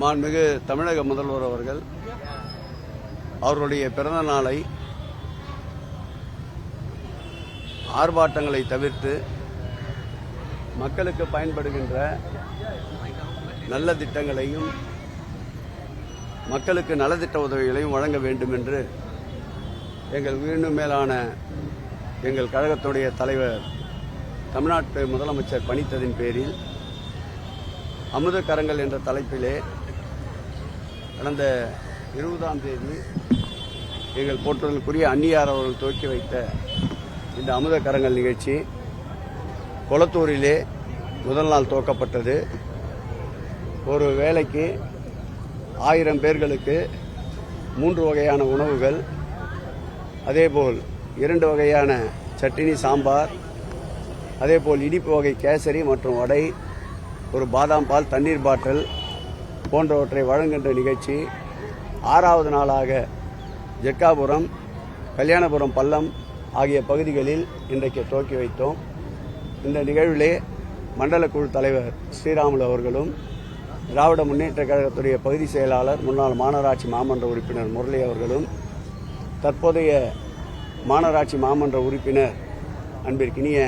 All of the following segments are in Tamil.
மாண்புமிகு தமிழக முதல்வர் அவர்கள் அவர்களுடைய பிறந்த நாளை ஆர்ப்பாட்டங்களை தவிர்த்து மக்களுக்கு பயன்படுகின்ற நல்ல திட்டங்களையும் மக்களுக்கு நலத்திட்ட உதவிகளையும் வழங்க வேண்டும் என்று எங்கள் உயிரினும் மேலான எங்கள் கழகத்துடைய தலைவர் தமிழ்நாட்டு முதலமைச்சர் பணித்ததின் பேரில் அமுத கரங்கள் என்ற தலைப்பிலே கடந்த இருபதாம் தேதி எங்கள் போற்றுதலுக்குரிய அந்நியார் அவர்கள் துவக்கி வைத்த இந்த அமுத கரங்கள் நிகழ்ச்சி கொளத்தூரிலே முதல் நாள் துவக்கப்பட்டது. ஒரு வேலைக்கு ஆயிரம் பேர்களுக்கு மூன்று வகையான உணவுகள் அதேபோல் இரண்டு வகையான சட்டினி சாம்பார் அதேபோல் இனிப்பு வகை கேசரி மற்றும் வடை ஒரு பாதாம் பால் தண்ணீர் பாட்டில் போன்றவற்றை வழங்குகின்ற நிகழ்ச்சி ஆறாவது நாளாக ஜெட்காபுரம் கல்யாணபுரம் பள்ளம் ஆகிய பகுதிகளில் இன்றைக்கு துவக்கி வைத்தோம். இந்த நிகழ்விலே மண்டல குழு தலைவர் ஸ்ரீராமுலு அவர்களும் திராவிட முன்னேற்ற கழகத்துடைய பகுதி செயலாளர் முன்னாள் மாநகராட்சி மாமன்ற உறுப்பினர் முரளி அவர்களும் தற்போதைய மாநகராட்சி மாமன்ற உறுப்பினர் அன்பிற்கினிய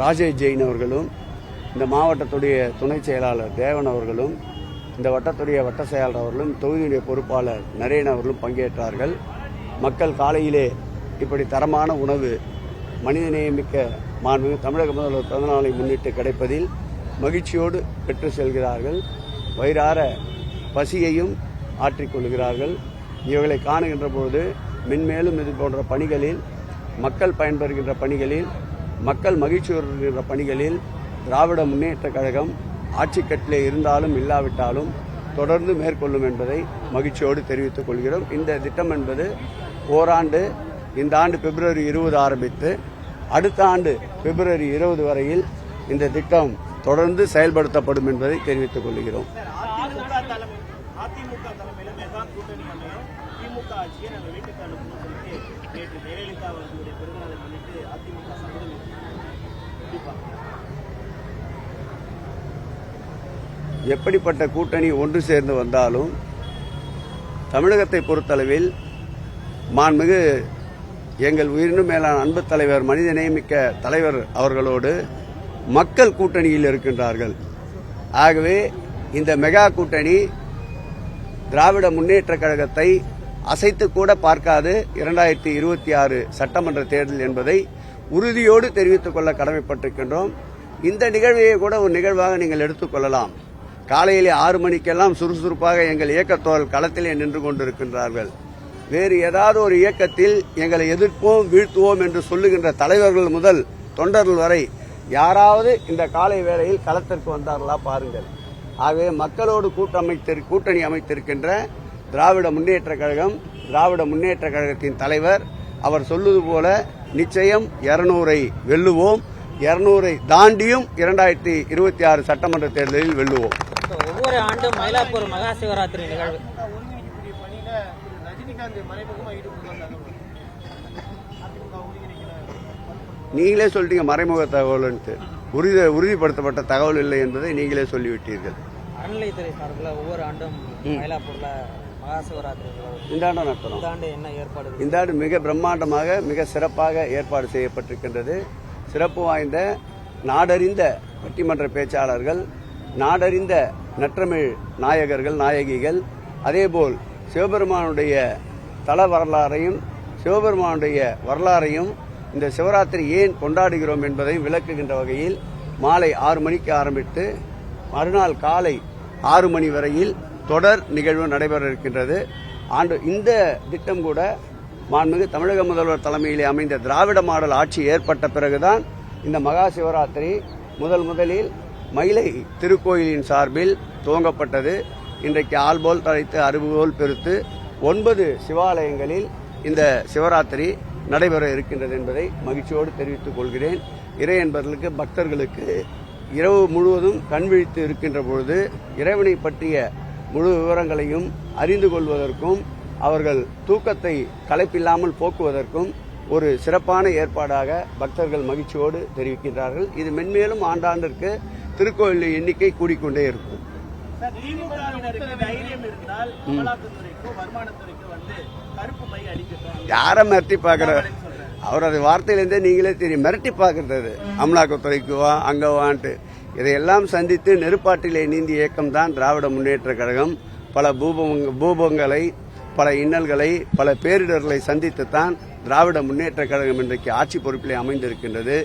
ராஜேஷ் ஜெயின் அவர்களும் இந்த மாவட்டத்துடைய துணை செயலாளர் தேவன் அவர்களும் இந்த வட்டத்துடைய வட்ட செயலாளர் அவர்களும் தொகுதியுடைய பொறுப்பாளர் நரேன் அவர்களும் பங்கேற்றார்கள். மக்கள் காலையிலே இப்படி தரமான உணவு மனிதநேயமிக்க மாண்பு தமிழக முதல்வர் பிறந்தநாளை முன்னிட்டு கிடைப்பதில் மகிழ்ச்சியோடு பெற்று செல்கிறார்கள். வயிறார பசியையும் ஆற்றிக்கொள்கிறார்கள் இவர்களை காணுகின்ற பொழுது மென்மேலும் இது போன்ற பணிகளில் மக்கள் பயன்பெறுகின்ற பணிகளில் மக்கள் மகிழ்ச்சி வருகின்ற பணிகளில் திராவிட முன்னேற்ற கழகம் ஆட்சிக்கட்டிலே இருந்தாலும் இல்லாவிட்டாலும் தொடர்ந்து மேற்கொள்ளும் என்பதை மகிழ்ச்சியோடு தெரிவித்துக் கொள்கிறோம். இந்த திட்டம் என்பது ஓராண்டு இந்த ஆண்டு பிப்ரவரி இருபது ஆரம்பித்து அடுத்த ஆண்டு பிப்ரவரி இருபது வரையில் இந்த திட்டம் தொடர்ந்து செயல்படுத்தப்படும் என்பதை தெரிவித்துக் கொள்கிறோம். அதிமுக தலைமை அதிமுக தலைமையில மெகா கூட்டணி அமையும் திமுக ஆட்சியை நாங்க வீட்டுக்கு அனுப்பணும்னு சொல்லிட்டு நேற்று ஜெயலலிதா அவர்களுடைய பிறந்தநாளை முன்னிட்டு அதிமுக சம்மதம் கண்டிப்பா எப்படிப்பட்ட கூட்டணி ஒன்று சேர்ந்து வந்தாலும் தமிழகத்தை பொறுத்தளவில் மாண்புமிகு எங்கள் உயிரினும் மேலான அன்பு தலைவர் மனிதநேயமிக்க தலைவர் அவர்களோடு மக்கள் கூட்டணியில் இருக்கின்றார்கள். ஆகவே இந்த மெகா கூட்டணி திராவிட முன்னேற்ற கழகத்தை அசைத்து கூட பார்க்காது. இரண்டாயிரத்தி இருபத்தி ஆறு சட்டமன்ற தேர்தல் என்பதை உறுதியோடு தெரிவித்துக் கொள்ள கடமைப்பட்டிருக்கின்றோம். இந்த நிகழ்வையை கூட ஒரு நிகழ்வாக நீங்கள் எடுத்துக்கொள்ளலாம் காலையிலே ஆறு மணிக்கெல்லாம் சுறுசுறுப்பாக எங்கள் இயக்கத்தோழர் களத்திலே நின்று கொண்டிருக்கின்றார்கள். வேறு ஏதாவது ஒரு இயக்கத்தில் எங்களை எதிர்ப்போம் வீழ்த்துவோம் என்று சொல்லுகின்ற தலைவர்கள் முதல் தொண்டர்கள் வரை யாராவது இந்த காலை வேளையில் களத்திற்கு வந்தார்களா பாருங்கள். ஆகவே மக்களோடு கூட்டமைத்திரு கூட்டணி அமைத்திருக்கின்ற திராவிட முன்னேற்ற கழகம் திராவிட முன்னேற்ற கழகத்தின் தலைவர் அவர் சொல்லுவது போல நிச்சயம் இருநூறை வெல்லுவோம் இருநூறை தாண்டியும் இரண்டாயிரத்தி இருபத்தி ஆறு சட்டமன்ற தேர்தலில் வெல்லுவோம். ஒவ்வொரு ஆண்டும் மயிலாப்பூர் மகா சிவராத்திரி நிகழ்வு. நீங்களே சொல்லிட்டீங்க மறைமுக தகவல்ன்ட்டு. உறுதி உறுதிப்படுத்தப்பட்ட தகவல் இல்லை என்பதை நீங்களே சொல்லிவிட்டீர்கள். அறநிலையத்துறை சார்பில் ஒவ்வொரு ஆண்டும் மயிலாப்பூர்ல மகா சிவராத்திரி இந்த ஆண்டு நடத்துறோம் இந்த ஆண்டு என்ன ஏற்பாடு இந்த ஆண்டு மிக பிரம்மாண்டமாக மிக சிறப்பாக ஏற்பாடு செய்யப்பட்டிருக்கின்றது. சிறப்பு வாய்ந்த நாடறிந்த பட்டிமன்ற பேச்சாளர்கள் நாடறிந்த நற்றமிழ் நாயகர்கள் நாயகிகள். அதேபோல் சிவபெருமானுடைய தல வரலாறையும் சிவபெருமானுடைய வரலாறையும் இந்த சிவராத்திரி ஏன் கொண்டாடுகிறோம் என்பதையும் விளக்குகின்ற வகையில் மாலை ஆறு மணிக்கு ஆரம்பித்து மறுநாள் காலை ஆறு மணி வரையில் தொடர் நிகழ்வு நடைபெற இருக்கின்றது. ஆண்டு இந்த திட்டம் கூட மாண்புமிகு தமிழக முதல்வர் தலைமையிலே அமைந்த திராவிட மாடல் ஆட்சி ஏற்பட்ட பிறகுதான் இந்த மகா சிவராத்திரி முதல் முதலில் மயிலை திருக்கோயிலின் சார்பில் துவங்கப்பட்டது. இன்றைக்கு ஆள்போல் தழைத்து அறுபோல் பெருத்து ஒன்பது சிவாலயங்களில் இந்த சிவராத்திரி நடைபெற இருக்கின்றது என்பதை மகிழ்ச்சியோடு தெரிவித்துக் கொள்கிறேன். இறை என்பவர்களுக்கு பக்தர்களுக்கு இரவு முழுவதும் கண் விழித்து இருக்கின்ற பொழுது இறைவனை பற்றிய முழு விவரங்களையும் அறிந்து கொள்வதற்கும் அவர்கள் தூக்கத்தை களைப்பில்லாமல் போக்குவதற்கும் ஒரு சிறப்பான ஏற்பாடாக பக்தர்கள் மகிழ்ச்சியோடு தெரிவிக்கின்றார்கள். இது மென்மேலும் ஆண்டாண்டிற்கு திருக்கோயில் எண்ணிக்கை கூடிக்கொண்டே இருக்கும். யாரை மிரட்டி பார்க்குற சொல்றேன். அவர் அது வார்த்தையிலேருந்தே நீங்களே தெரியும். மிரட்டி பார்க்கறது அது. அமலாக்கத்துறைக்கு வா அங்கே வான்ட்டு. இதையெல்லாம் சந்தித்து நெருப்பாட்டிலே நீந்தி இயக்கம் தான் திராவிட முன்னேற்ற கழகம். பல பூபங்க பூபங்களை பல இன்னல்களை பல பேரிடர்களை சந்தித்துத்தான் திராவிட முன்னேற்ற கழகம் இன்றைக்கு ஆட்சி பொறுப்பிலே அமைந்திருக்கின்றது.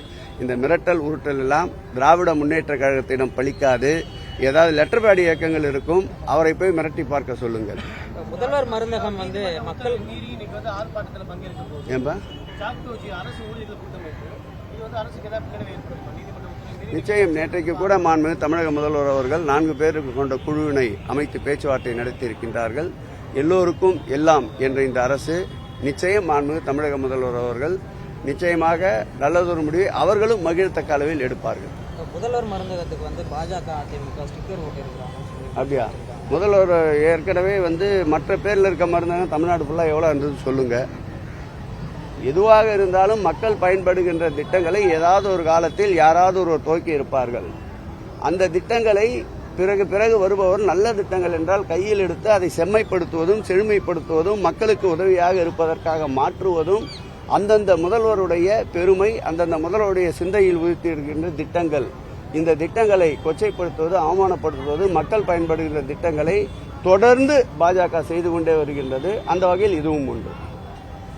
இந்த மிரட்டல் உருட்டல் எல்லாம் திராவிட முன்னேற்ற கழகத்திடம் பலிக்காது. ஏதாவது லெட்டர் பேட் இயக்கங்கள் இருக்கும் அவரை போய் மிரட்டி பார்க்க சொல்லுங்கள். முதல்வர் மருந்தகம் வந்து மக்கள் ஏன்பா? நிச்சயம் நேற்றைக்கு கூட மாண்புமிகு தமிழக முதல்வர் அவர்கள் நான்கு பேருக்கு கொண்ட குழுவினை அமைத்து பேச்சுவார்த்தை நடத்தி இருக்கின்றார்கள் எல்லோருக்கும் எல்லாம் என்ற இந்த அரசு நிச்சயம் மாண்புமிகு தமிழக முதல்வர் அவர்கள் நிச்சயமாக நல்லதொரு முடிவை அவர்களும் மகிழத்தக்க அளவில் எடுப்பார்கள். முதல்வர் மருந்தகத்துக்கு வந்து பாஜக அதிமுக ஸ்டிக்கர் ஓட்டிருக்கிறாங்க அப்படியா? முதல்வர் ஏற்கனவே வந்து மற்ற பேர்ல இருக்க மருந்தகம் தமிழ்நாடு ஃபுல்லாக எவ்வளோ இருந்தது சொல்லுங்க. எதுவாக இருந்தாலும் மக்கள் பயன்படுகின்ற திட்டங்களை ஏதாவது ஒரு காலத்தில் யாராவது ஒரு துவக்கி இருப்பார்கள். அந்த திட்டங்களை பிறகு பிறகு வருபவர் நல்ல திட்டங்கள் என்றால் கையில் எடுத்து அதை செம்மைப்படுத்துவதும் செழுமைப்படுத்துவதும் மக்களுக்கு உதவியாக இருப்பதற்காக மாற்றுவதும் அந்தந்த முதல்வருடைய பெருமை அந்தந்த முதல்வருடைய சிந்தையில் உதித்து இருக்கின்ற திட்டங்கள். இந்த திட்டங்களை கொச்சைப்படுத்துவது அவமானப்படுத்துவது மக்கள் பயன்படுகின்ற திட்டங்களை தொடர்ந்து பாஜக செய்து கொண்டே வருகின்றது. அந்த வகையில் இதுவும் உண்டு.